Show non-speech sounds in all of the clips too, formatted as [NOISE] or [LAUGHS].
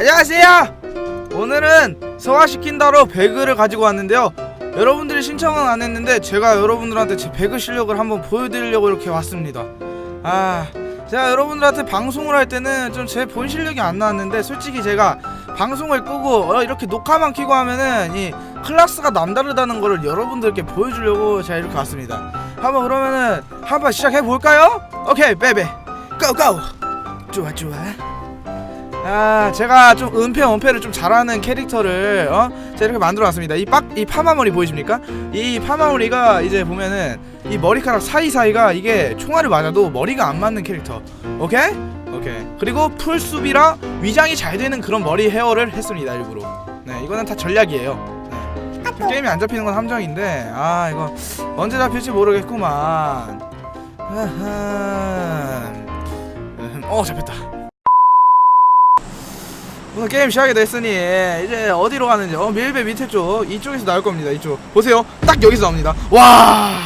안녕하세요. 오늘은 소화시킨다로 배그를 가지고 왔는데요. 여러분들이 신청은 안 했는데 제가 여러분들한테 제 배그 실력을 한번 보여드리려고 이렇게 왔습니다. 아, 제가 여러분들한테 방송을 할 때는 좀 제 본 실력이 안 나왔는데 솔직히 제가 방송을 끄고 어, 이렇게 녹화만 켜고 하면은 이 클래스가 남다르다는 거를 여러분들께 보여주려고 제가 이렇게 왔습니다. 한번 그러면은 한번 시작해 볼까요? 오케이, 베베, 고고. 좋아, 좋아. 아 제가 좀 은폐 은폐를 좀 잘하는 캐릭터를 어? 제가 이렇게 만들어놨습니다. 이 빡 이 파마머리 보이십니까? 이 파마머리가 이제 보면은 이 머리카락 사이사이가 이게 총알을 맞아도 머리가 안 맞는 캐릭터. 오케이? 오케이. 그리고 풀숲이라 위장이 잘 되는 그런 머리 헤어를 했습니다 일부러. 네 이거는 다 전략이에요. 네. 게임이 안 잡히는 건 함정인데 아 이거 언제 잡힐지 모르겠구만. 음, 어 잡혔다 오늘 게임 시작이 됐으니 이제 어디로 가는지 어 밀배 밑에 쪽 이쪽에서 나올 겁니다 이쪽. 보세요. 딱 여기서 나옵니다. 와!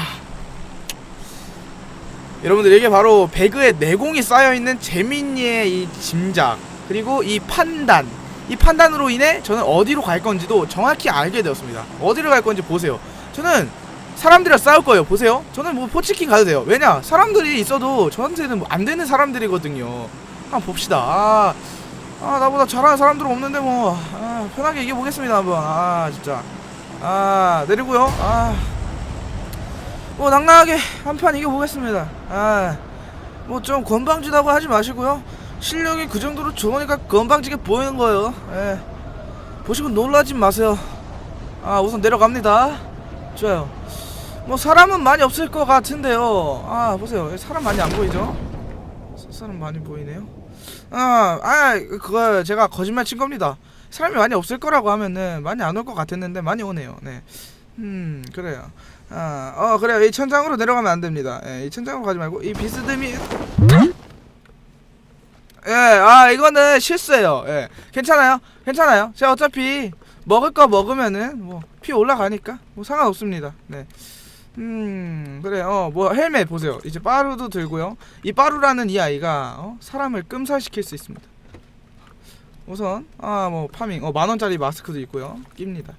여러분들 이게 바로 배그의 내공이 쌓여있는 재민이의 이 짐작 그리고 이 판단. 이 판단으로 인해 저는 어디로 갈 건지도 정확히 알게 되었습니다. 어디로 갈 건지 보세요. 저는 사람들이랑 싸울 거예요. 보세요. 저는 뭐 포치킨 가도 돼요. 왜냐? 사람들이 있어도 저한테는 뭐 안 되는 사람들이거든요. 한번 봅시다. 아, 아 나보다 잘하는 사람들은 없는데 뭐. 아, 편하게 이겨보겠습니다 한번. 아 진짜. 아 내리고요. 아뭐 낭낭하게 한 판 이겨보겠습니다. 아뭐 좀 건방지다고 하지 마시고요. 실력이 그 정도로 좋으니까 건방지게 보이는 거예요. 예. 보시고 놀라지 마세요. 아 우선 내려갑니다. 좋아요. 뭐 사람은 많이 없을 것 같은데요. 아 보세요. 사람 많이 안 보이죠? 사- 사람 많이 보이네요 아, 아, 그거 제가 거짓말 친 겁니다. 사람이 많이 없을 거라고 하면은 많이 안 올 것 같았는데 많이 오네요. 네. 음, 그래요. 아, 어, 그래요. 이 천장으로 내려가면 안 됩니다. 예, 이 천장으로 가지 말고 이 비스듬히 예, 아, 이거는 실수예요. 예. 괜찮아요. 괜찮아요. 제가 어차피 먹을 거 먹으면은 뭐 피 올라가니까 뭐 상관없습니다. 네. 음 그래 어뭐 헬멧 보세요. 이제 빠루도 들고요. 이 빠루라는 이 아이가 어? 사람을 끔살시킬 수 있습니다. 우선 아 뭐 파밍. 어 만원짜리 마스크도 있고요. 낍니다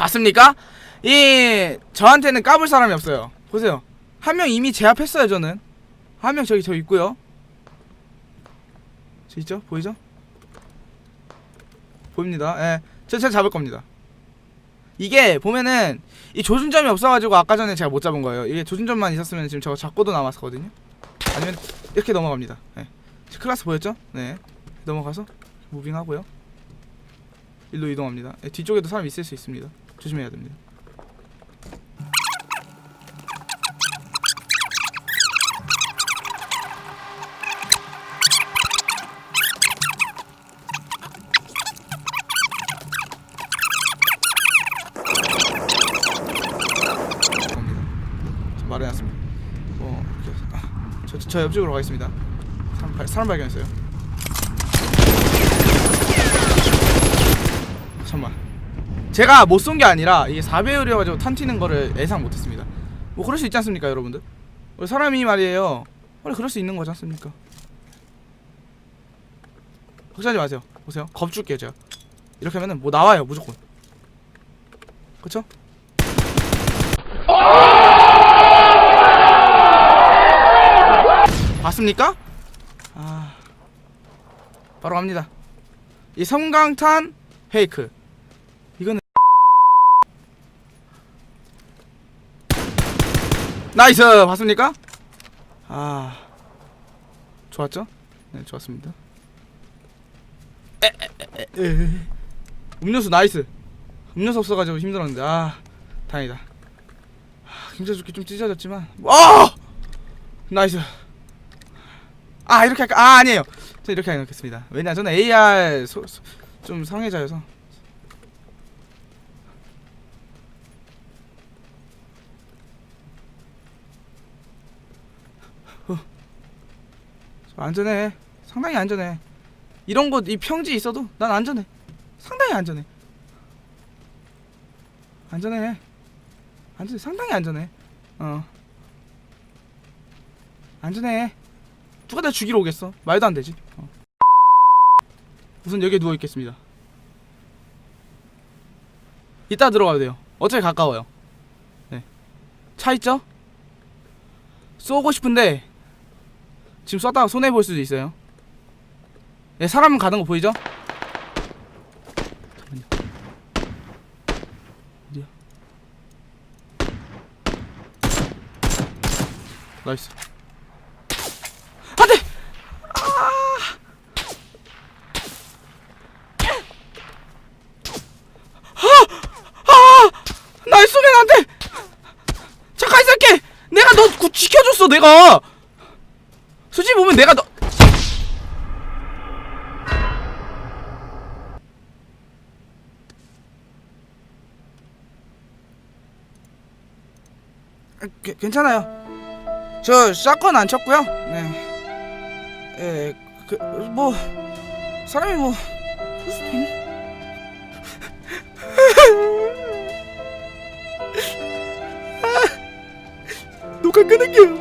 봤습니까? 이 저한테는 까불 사람이 없어요. 보세요. 한 명 이미 제압했어요. 저는 한 명 저기 저 있고요. 저 있죠? 보이죠? 보입니다. 예, 저 제가 잡을 겁니다. 이게 보면은 이 조준점이 없어가지고 아까 전에 제가 못 잡은 거예요. 이게 조준점만 있었으면 지금 저거 잡고도 남았거든요. 아니면 이렇게 넘어갑니다. 예. 클라스 보였죠? 네. 넘어가서 무빙하고요. 일로 이동합니다. 예, 뒤쪽에도 사람 있을 수 있습니다. 조심해야 됩니다. 어, 아, 저, 저 옆쪽으로 가겠습니다. 사람, 발, 사람 발견했어요. 잠만. 제가 못 쏜 게 아니라 이게 4배율이어가지고 탄 튀는 거를 예상 못했습니다. 뭐 그럴 수 있지 않습니까, 여러분들? 원래 사람이 말이에요. 원래 그럴 수 있는 거지 않습니까? 걱정하지 마세요. 보세요. 겁 줄게요, 제가. 이렇게 하면은 뭐 나와요, 무조건. 그쵸? 봤습니까? 아 바로 갑니다. 이 섬광탄 페이크 이거는 나이스 봤습니까? 아 좋았죠? 네 좋았습니다. 에 에 에 에 음료수 나이스. 음료수 없어가지고 힘들었는데 아 다행이다. 하, 굉장히 좋게 좀 찢어졌지만 아 나이스 아 이렇게 할까 아 아니에요 저 이렇게 해놓겠습니다 왜냐 저는 AR 소, 소, 좀 성애자여서 안전해. 상당히 안전해. 이런 곳 이 평지 있어도 난 안전해. 상당히 안전해. 안전해. 안전해. 상당히 안전해. 어. 안전해. 누가 나 죽이러 오겠어? 말도 안 되지. 어. 우선 여기에 누워 있겠습니다. 이따 들어가도 돼요. 어차피 가까워요. 네 차 있죠? 쏘고 싶은데 지금 쐈다가 손해 볼 수도 있어요. 네 사람 가는 거 보이죠? 잠깐만요 어디야? 나이스. 너 구- 지켜줬어 내가 솔직히 보면 내가 너 아, 게- 괜찮아요. 저 샷건 안 쳤고요. 네. 예, 그, 뭐 사람이 뭐 그럴 있네 [LAUGHS] 녹화 끊을게요